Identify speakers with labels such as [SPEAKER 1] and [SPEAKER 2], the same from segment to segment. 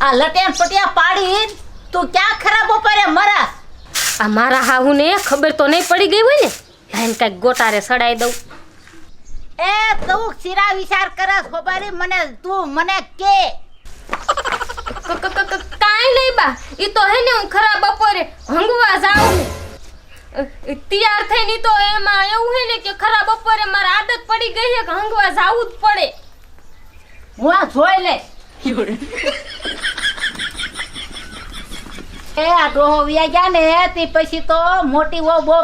[SPEAKER 1] આ લટેન પટિયા પાડી તું ક્યાં ખરાબ બપોરે મરા?
[SPEAKER 2] આ મારા હાહુને ખબર તો નહીં પડી ગઈ હોય ને? લાઈન કાંઈક ગોટારે સડાઈ દઉં.
[SPEAKER 1] એ તું સિરા વિચાર કરસ ખબર મને તું મને ક-
[SPEAKER 2] કાંઈ નહીં બા. ઈ તો હે ને હું ખરા બપોરે હંગવા જાઉં. તૈયાર થઈને તો એમાં એવું હે ને કે ખરા બપોરે મારે આદત પડી ગઈ છે કે હંગવા જાવું જ પડે.
[SPEAKER 1] હું આ જોઈ લે એ આ ડોહો વ્યા ગયા ને તે પછી તો મોટી વહુ બહુ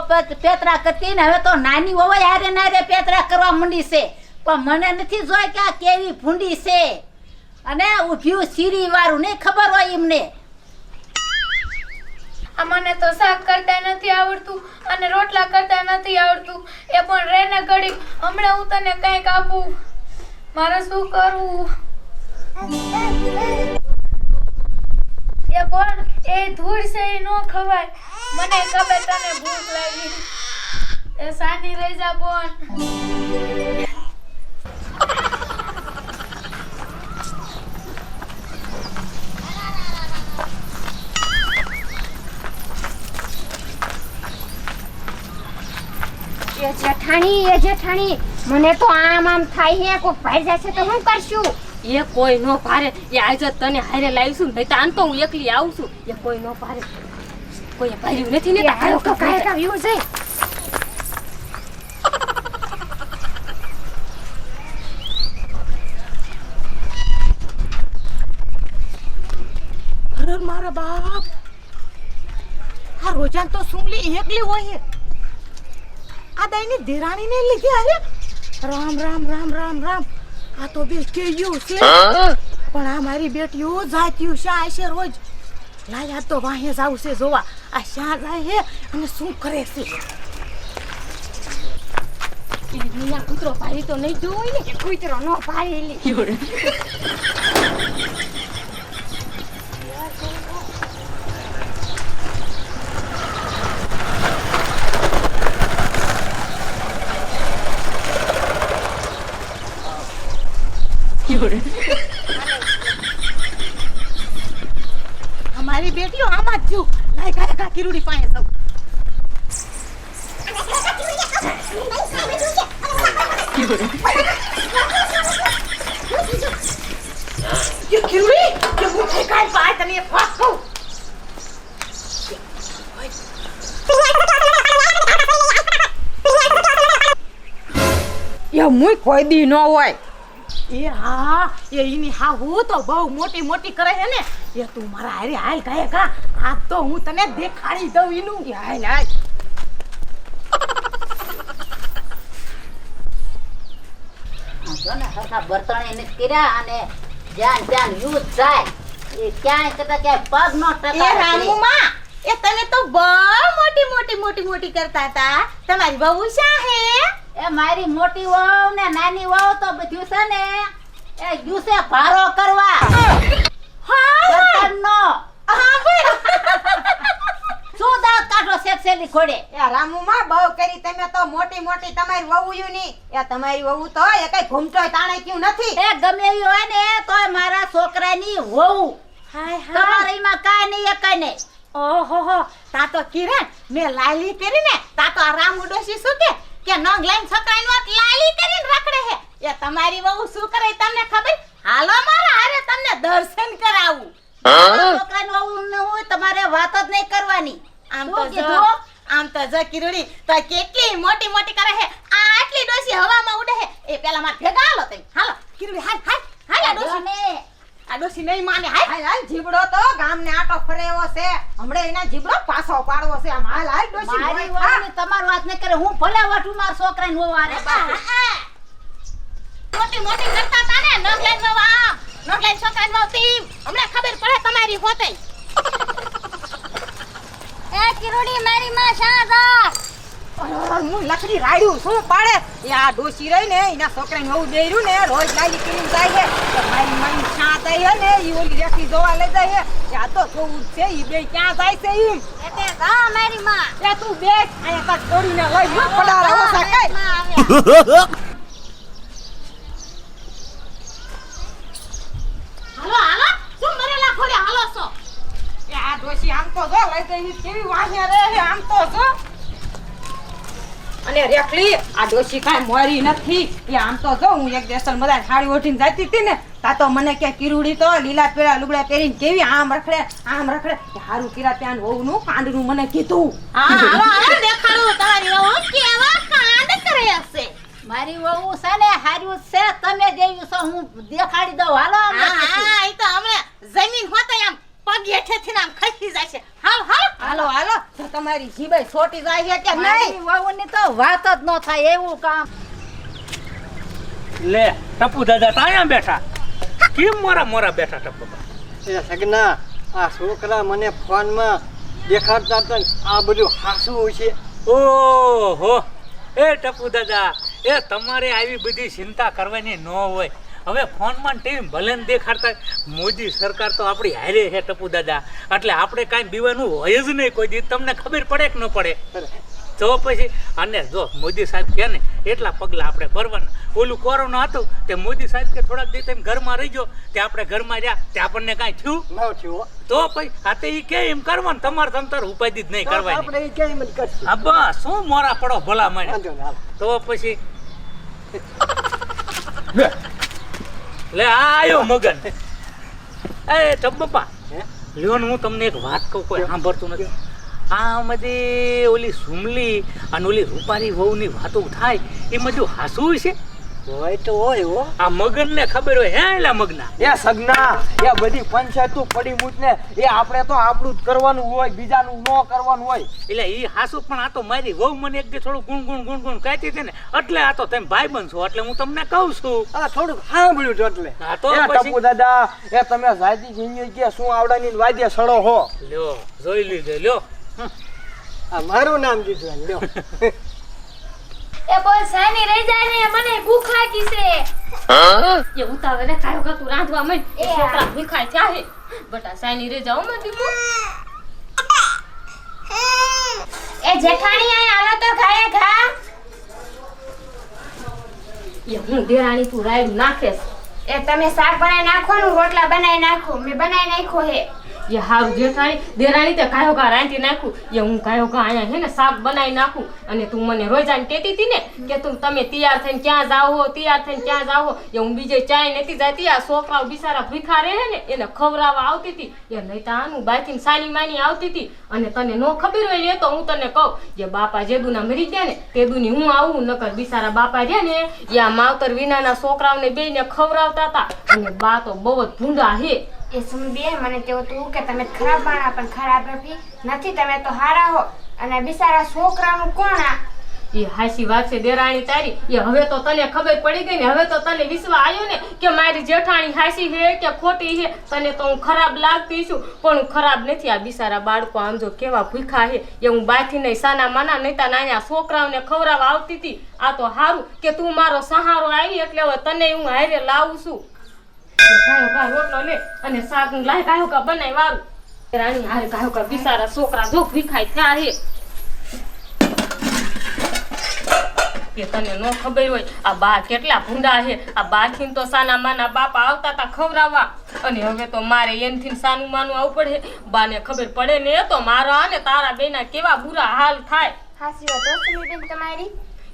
[SPEAKER 1] પેતરા કરતી ને હવે તો નાની વહુ હારે નારે પેતરા કરવા માંડી છે. પણ મને નથી જોઈ કે આ કેવી ભૂંડી છે. અને ઉભ્યું સીરી વાળું નહીં, ખબર હોય એમને.
[SPEAKER 3] મને તો શાક કરતા નથી આવડતું અને રોટલા કરતા નથી આવડતું. એ પણ રેને ઘડી હમણાં હું તને કંઈક આપું. મારે શું કરવું? એ પણ એ ધૂળ છે, એ ન ખવાય. મને ખબર તને ભૂખ લાગી. એ સાની રહી જા, બોન.
[SPEAKER 2] જેઠાણી એ જેઠાણી મને તો આમ આમ થાય હે કોઈ ભાઈ જશે તો હું કરશું? એ કોઈ નો ભારે એ આજે તને હારે લાવીશું નહીં તો આમ તો હું એકલી આવું છું. એ કોઈ નો ભારે કોઈ ભાર્યું નથી ને તો કા તો કા વ્યૂ છે.
[SPEAKER 4] મારા બાપ. આ રોજાન તો સુંગલી એકલી હોય છે આ દઈની દેરાણી ને લીધી અરે રામ રામ રામ રામ રામ. આ તો બે કેયું છે. પણ આ મારી બેટીઓ જાત્યું શા છે રોજ. લાય આ તો વાહે જાવ છે જોવા. આ શા જાય હે અને શું કરે છે?
[SPEAKER 2] એની કૂતરો પાડી તો નહીં જોઈ ને? કૂતરો ન નો જોડે
[SPEAKER 4] અમારી બેટીઓ આમાં જ છું લાય કાય કા કિરુડી પાસે સૌ You cutie? You will take our advice and you fuck off. Ya muy coi đi nó vậy. એ હા એ એની હા હું તો બહુ મોટી મોટી કરે છે ને. એ તું મારા હારે હાલ કહે કા આ તો હું તને દેખાડી દઉં એનું. કે હાલ હાલ.
[SPEAKER 1] જો ને હરખા બર્તણે નથી કર્યા અને જ્યાં જ્યાં યુઝ થાય એ ક્યાંય કરતા ક્યાંય પગ નો
[SPEAKER 4] એ રામુમાં એ તમે તો બહુ મોટી મોટી મોટી મોટી કરતા હતા. તમારી બહુ શા હે.
[SPEAKER 1] એ મારી મોટી વહુ ને નાની વહુ તો બધું છે ને એ ગયું છે ભારો કરવા. બર્તનનો શું દાંત કાઢો ખોડે
[SPEAKER 4] એ રામુમાં બહુ કરી તમે તો મોટી મોટી તમારી વહુયું ની. એ તમારી વહુ તો એ કઈ ઘૂમટોય તાણે ક્યું નથી.
[SPEAKER 1] એ ગમે એવી હોય ને તોય મારા છોકરાની વહુ.
[SPEAKER 4] હાય
[SPEAKER 1] તમારે એમાં કાઈ નહીં એ કઈ નહીં.
[SPEAKER 4] ઓહો તા તો કિરણ મેં લાલી કરી ને તા તો રામુ ડોશી શું કે? કે નંગ લાઈન છકરાઈ વાત લાલી કરીને રખડે હે એ તમારી વહુ શું કરે તમને ખબર? હાલો મારા હારે તમને દર્શન કરાવું.
[SPEAKER 1] છોકરાની વહુ ને હોય તમારે વાત જ નહીં કરવાની.
[SPEAKER 4] આમ તો જો આમ તો જો કિરુડી તો કેટલી મોટી મોટી કરે હે આટલી ડોસી હવામાં ઉડે હે એ પેલા માર ભેગા હાલો તમે હાલો કિરુડી હાલ હાલ હાલ આ ડોશી
[SPEAKER 1] ને
[SPEAKER 4] આ ડોશી નહીં માને હાલ. હાલ હાલ જીબડો તો ગામને આટો ફરેવો છે. હમણે એના જીબડો પાછો પાડવો છે આમ. હાલ હાલ ડોસી
[SPEAKER 1] મારી
[SPEAKER 4] વાત.
[SPEAKER 1] વહુને વાત નહીં કરે હું ભલે વાઠું માર છોકરાની નો વારે.
[SPEAKER 4] મોટી મોટી કરતા તાને ને નગ લાઈનમાં આમ. નગ લાઈન છોકરાની વાવ તીમ. હમણાં ખબર પડે તમારી હોતે.
[SPEAKER 2] એ કિરોડી મારી માં શાહ
[SPEAKER 4] હું લખડી રાડ્યું શું પાડે? એ આ ડોસી રહી ને એના છોકરાને એવું દેર્યું ને રોજ લાલી કરીને જાય છે. તો મારી મન શાંત આવી હે ને એ ઓલી રેખી જોવા લઈ જાય છે. આ તો જોવું છે ઈ બે ક્યાં જાય છે એમ
[SPEAKER 2] એટલે જા મારી માં.
[SPEAKER 4] એ તું બેસ અહીંયા તક છોડીને લઈ લો પડારા ઓછા કઈ
[SPEAKER 2] હાલો હાલો શું મરેલા ખોલે હાલો છો
[SPEAKER 4] એ આ ડોશી આમ તો જો લઈ ગઈ કેવી વાહે રહે છે આમ તો જો અને રેખલી આ ડોશી કાંઈ મોરી નથી. એ આમ તો જો હું એક દેસલ મદાર સાડી ઓઢીને જતી હતી ને તા તો મને કે કિરુડી તો લીલા પીળા લુગડા પહેરીને કેવી આમ રખડે આમ રખડે. હારું કિરા ત્યાં વહુનું કાંડનું મને કીધું.
[SPEAKER 2] હા હાલો દેખાડું. તમારી વહુ કેવા કાંડ કરે હશે?
[SPEAKER 1] મારી વહુ છે ને હાર્યું છે. તમે જેવી છો હું દેખાડી દઉં. હાલો
[SPEAKER 2] હા એ તો અમે જમીન હોતા આમ. પગ હેઠેથી આમ ખસી જાય છે. હાલ હાલ.
[SPEAKER 4] હાલો હાલો. તો તમારી જીભાઈ છોટી જાય છે કે નહીં?
[SPEAKER 1] વહુની તો વાત જ ન થાય એવું કામ.
[SPEAKER 5] લે ટપુ દાદા તો બેઠા. કેમ મોરા મોરા બેઠા ટપુ
[SPEAKER 6] એ સગના આ છોકરા મને ફોનમાં દેખાડતા હતા આ બધું હાસું છે.
[SPEAKER 5] ઓહો. એ ટપુ દાદા એ તમારે આવી બધી ચિંતા કરવાની ન હોય. હવે ફોનમાં ટીવી ભલે ને દેખાડતા મોદી સરકાર તો આપણી હારે છે ટપુ દાદા. એટલે આપણે કાંઈ બીવાનું હોય જ નહીં કોઈ દી. તમને ખબર પડે કે ન પડે? તો પછી અને જો મોદી સાહેબ કહે ને એટલા પગલાં આપણે ભરવાના. ઓલું કોરોના હતું તે મોદી સાહેબ કે થોડાક દિવસ એમ ઘરમાં રહી ગયો તે આપણે ઘરમાં રહ્યા તે આપણને કાંઈ થયું?
[SPEAKER 6] ન થયું.
[SPEAKER 5] તો પછી આ તે ઈ કે એમ કરવાનું તમારે તમતાર ઉપાધિ જ નહીં કરવાની.
[SPEAKER 6] કરશું.
[SPEAKER 5] હા બસ શું મોરા પડો ભલા મને તો પછી લે આયો મગન. એ ચંપા
[SPEAKER 6] હે?
[SPEAKER 5] લ્યો હું તમને એક વાત કહું કોઈ સાંભળતું નથી. આ મધી ઓલી સુમલી અને ઓલી રૂપારી વહુની વાતો થાય એ મજુ હાસું છે
[SPEAKER 6] હોય તો હોય હો.
[SPEAKER 5] આ મગન ને ખબર હોય હે એલા મગના?
[SPEAKER 6] એ સગના એ બધી પંચાયતું પડી મૂક ને એ આપણે તો આપણું જ કરવાનું હોય બીજાનું ન કરવાનું હોય.
[SPEAKER 5] એટલે એ હાસુ પણ આ તો મારી વહુ મને એક દી થોડું ગુણ ગુણ ગુણ ગુણ કહેતી હતી ને એટલે આ તો તમે ભાઈ બનશો એટલે હું તમને કહું છું.
[SPEAKER 6] આ થોડુંક સાંભળ્યું છે એટલે.
[SPEAKER 5] હા, તો
[SPEAKER 6] ટપુ દાદા એ તમે જાતિ જિંદગી કે શું આવડાની વાદ્ય સડો હો.
[SPEAKER 5] લ્યો જોઈ લીધો લ્યો.
[SPEAKER 6] આ મારું નામ દીધું લ્યો.
[SPEAKER 3] એ બોલ સાની રહી જાય ને મને ભૂખ લાગી છે.
[SPEAKER 2] એ ઉતાવે ને કાયો કા તું રાંધવા માંડ. એ છોકરા ભૂખાય ભીખાય ચાહે બટા સાની રહી જાઓ માં દીકરો.
[SPEAKER 3] એ જેઠાણી આય આલો તો ખાય ખા
[SPEAKER 2] એ હું દેરાણી તું રાઈ નાખેસ
[SPEAKER 3] એ તમે શાક બનાવી નાખો ને રોટલા બનાવી નાખો મેં બનાવી નાખ્યો હે
[SPEAKER 2] એ હારું થાય દેરાણી તે કાયો કા રાંધી નાખું એ હું કાયો કા અહીંયા હે ને શાક બનાવી નાખું અને તું મને રોજાને કહેતી હતી ને કે તું તમે તૈયાર થઈને ક્યાં જાઓ તૈયાર થઈને ક્યાં જાઓ એ હું બીજે ચાય નથી જાતી આ છોકરાઓ બિચારા ભીખા રહે ને એને ખવડાવવા આવતી હતી એ નહીં તો આનું બાકી સાની માની આવતી હતી અને તને નો ખબર હોય ને તો હું તને કહું જે બાપા જેદુના મરી ગયા ને તેદુની હું આવું નકર બિચારા બાપા રહ્યા ને એ આ માવતર વિનાના છોકરાઓને બેને ખવડાવતા હતા અને બા તો બહુ જ ભૂંડા હે
[SPEAKER 3] એ સુનબે મને તેવું તું કે તમે ખરાબ માણા, પણ ખરાબ નથી. નથી, તમે તો હારા હો. અને બિચારા છોકરાનું કોણ આ?
[SPEAKER 2] એ હાસી વાત છે દેરાણી તારી. એ હવે તો તને ખબર પડી ગઈ ને, હવે તો તને વિશ્વા આવ્યો ને કે મારી જેઠાણી હાસી છે કે ખોટી છે. તને તો હું ખરાબ લાગતી છું, પણ હું ખરાબ નથી. આ બિચારા બાળકો આમ જો કેવા ભૂખા છે. એ હું બાથી નહીં, સાના માના નહીં તા નાના છોકરાઓને ખવરાવા આવતી હતી. આ તો સારું કે તું મારો સહારો આવી, એટલે હવે તને હું હારે લાવું છું. ન ખબર હોય, આ બા કેટલા ભૂંડા છે આ બાથીન તો સાના માના બાપા આવતા તા ખવડાવવા. અને હવે તો મારે એનથી સાનું માનું આવવું પડે. બાને ખબર પડે ને તો મારા અને તારા બેના કેવા બુરા હાલ થાય.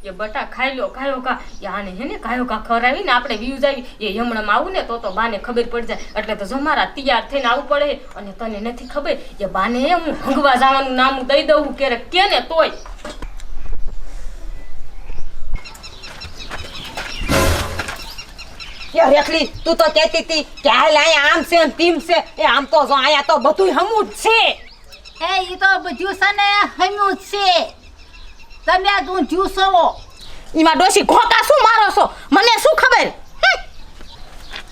[SPEAKER 2] એ બટા ખાઈ લો ખાયો કા. એ આને હે ને ખાયો કા ખવડાવીને આપણે વ્યૂઝ આવી એ હમણાં આવું ને તો તો બાને ખબર પડી જાય. એટલે તો જમારા તૈયાર થઈને આવવું પડે અને તને નથી ખબર એ બાને હું ભંગવા જવાનું નામ દઈ દઉં ક્યારેક કે ને તોય
[SPEAKER 4] રેખલી તું તો કહેતી હતી કે હાલ અહીંયા આમ છે ને તેમ છે. એ આમ તો જો અહીંયા તો બધું હમું જ છે.
[SPEAKER 1] એ ઈ તો બધું છે ને હમ્યું જ છે. તમે આ તું જ્યુસો
[SPEAKER 4] એમાં ડોશી ઘોકા શું મારો છો? મને શું ખબર?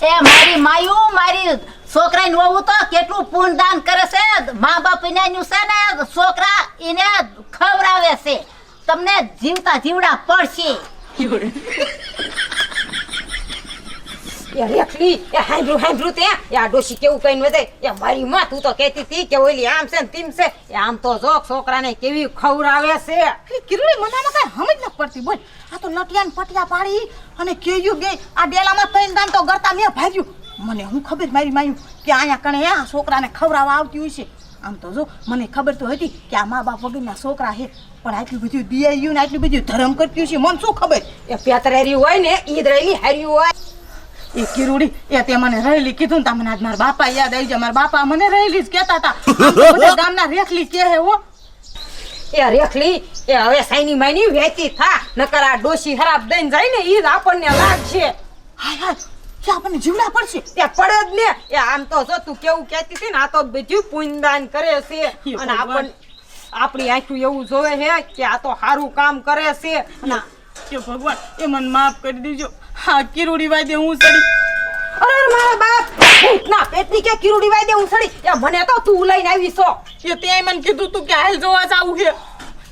[SPEAKER 1] એ મારી માયુ મારી છોકરાની વહુ તો કેટલું પૂર્ણદાન કરે છે? મા બાપ એનાનું છે ને છોકરા એને ખવડાવે છે. તમને જીવતા જીવડા પડશે.
[SPEAKER 4] એ રેખલી એ હાંભળું હાંભળું તે. એ આ ડોશી કેવું કહીને વધે? એ મારી માં તું તો કહેતી હતી કે ઓલી આમ છે ને તેમ છે. એ આમ તો જો છોકરાને કેવી ખવરાવે છે.
[SPEAKER 7] મનામાં કઈ સમજ ન પડતી. બોલ આ તો ને પટિયા પાડી અને કેયું ગઈ આ ડેલામાં ત્રણ તો ગરતા મેં ભાગ્યું મને હું ખબર મારી માયું કે અહીંયા કણે આ છોકરાને ખવડાવવા આવતી હોય છે. આમ તો જો મને ખબર તો હતી કે આ મા બાપ વગરના છોકરા છે. પણ આટલું બધું દિયાયું ને આટલું બધું ધરમ કરતું છે. મને શું ખબર?
[SPEAKER 4] એ પેતરેરી હોય ને ઈદ રહેલી હાર્યું હોય.
[SPEAKER 7] એ કિરુડી એ તે મને રહેલી કીધું ને તમને આજ મારા બાપા યાદ આવી જાય. મારા બાપા મને રહેલી જ કહેતા હતા. ગામના રેખલી કહે હો
[SPEAKER 4] એ રેખલી એ હવે સાઈની માની વેચી થા. નકર આ ડોશી ખરાબ દઈને જાય ને ઈ જ આપણને લાગશે.
[SPEAKER 7] હાય હાય કે આપણને જીવડા પડશે.
[SPEAKER 4] એ પડે જ ને. એ આમ તો જો તું કેવું કહેતી હતી ને આ તો બધું પુણ્યદાન કરે છે. અને આપણ આપણી આંખું એવું જોવે છે કે આ તો સારું કામ કરે છે. ના
[SPEAKER 7] કે ભગવાન એ મને માફ કરી દેજો. હા, કિરુડી વાદે હું સડી
[SPEAKER 4] અરે મારા બાપ ભૂતના પેટની કે કિરુડી વાય દે ઉસળી એ મને તો તું લઈને આવી છો.
[SPEAKER 7] એ તે મને કીધું તું કે હાલ જોવા જાવું છે.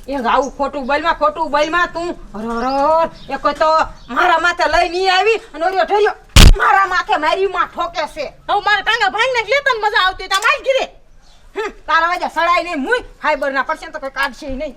[SPEAKER 4] એ આવું ખોટું બલમાં ખોટું બલમાં તું અરે અરે એ કોઈ તો મારા માથે લઈ નહીં આવી અને ઓર્યો ઠર્યો મારા માથે મારી માં ઠોકે છે.
[SPEAKER 7] હવે મારા ટાંગા ભાઈને લે તને મજા આવતી તા માલ ગીરે
[SPEAKER 4] તારા વાજા સડાય નહીં મુય ફાઈબર ના પડશે તો કોઈ કાઢશે નહીં.